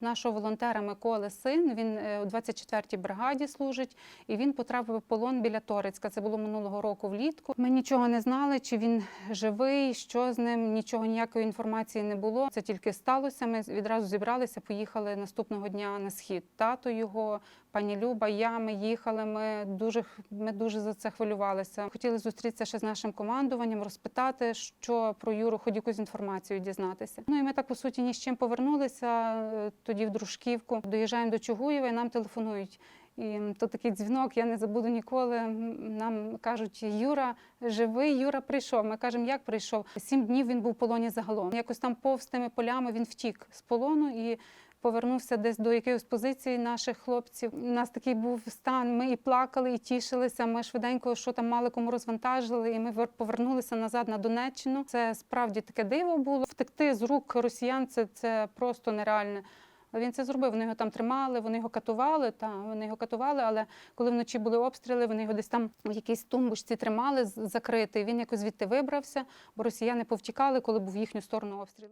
Нашого волонтера Миколи син, він е, у 24-й бригаді служить, і він потрапив в полон біля Торецька. Це було минулого року влітку. Ми нічого не знали, чи він живий, що з ним, нічого, ніякої інформації не було. Це тільки сталося. Ми відразу зібралися, поїхали наступного дня на схід. Тато його, пані Люба, я, ми їхали. Ми дуже, ми дуже за це хвилювалися. Хотіли зустрітися ще з нашим командуванням, розпитати, що про Юру, хоч якусь інформацію дізнатися. Ну і ми так по суті ні з чим повернулися е, тоді в Дружківку. Доїжджаємо до Чугуєва і нам телефонують. І то такий дзвінок, я не забуду ніколи. Нам кажуть, Юра живий, Юра прийшов. Ми кажемо, як прийшов? Сім днів він був в полоні загалом. Якось там повз тими полями він втік з полону і повернувся десь до якоїсь позиції наших хлопців. У нас такий був стан. Ми і плакали, і тішилися. Ми швиденько, що там мали кому розвантажили, і ми вер- повернулися назад на Донеччину. Це справді таке диво було. Втекти з рук росіян це, це просто нереальне. Він це зробив. Вони його там тримали, вони його катували. Та вони його катували. Але коли вночі були обстріли, вони його десь там в якійсь тумбочці тримали закритий. Він якось звідти вибрався, бо росіяни повтікали, коли був в їхню сторону обстріл.